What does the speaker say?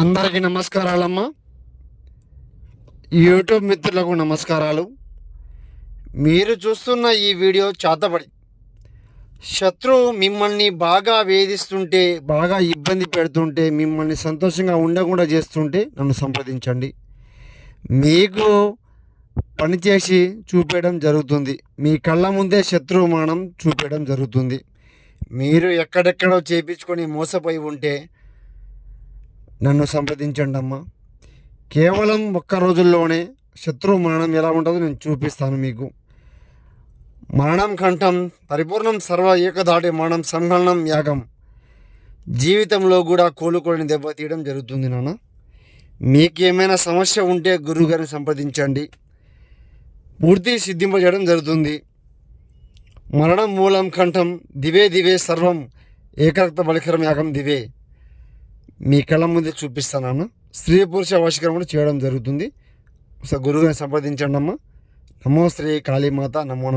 అందరికీ నమస్కారాలమ్మా. యూట్యూబ్ మిత్రులకు నమస్కారాలు. మీరు చూస్తున్న ఈ వీడియో చేతబడి. శత్రువు మిమ్మల్ని బాగా వేధిస్తుంటే బాగా ఇబ్బంది పెడుతుంటే మిమ్మల్ని సంతోషంగా ఉండకుండా చేస్తుంటే నన్ను సంప్రదించండి. మీకు పనిచేసి చూపేయడం జరుగుతుంది. మీ కళ్ళ ముందే శత్రువు మానం చూపేయడం జరుగుతుంది. మీరు ఎక్కడెక్కడో చేపించుకొని మోసపోయి ఉంటే నన్ను సంప్రదించండి అమ్మా. కేవలం ఒక్క రోజుల్లోనే శత్రువు మరణం ఎలా ఉంటుందో నేను చూపిస్తాను మీకు. మరణం కంఠం పరిపూర్ణం సర్వ ఏకదాటి మరణం సంగళనం యాగం. జీవితంలో కూడా కోలుకొని దెబ్బతీయడం జరుగుతుంది నాన్న. మీకు ఏమైనా సమస్య ఉంటే గురువుగారిని సంప్రదించండి. పూర్తి సిద్ధింపజేయడం జరుగుతుంది. మరణం మూలం కంఠం దివే దివే సర్వం ఏకరక్త బలికరం యాగం దివే. మీ కళ్ళ ముందే చూపిస్తున్నాను. స్త్రీ పురుష వశీకరణ కూడా చేయడం జరుగుతుంది. ఒకసారి గురువుని సంప్రదించండి అమ్మ. నమో శ్రీ కాళీమాత నమో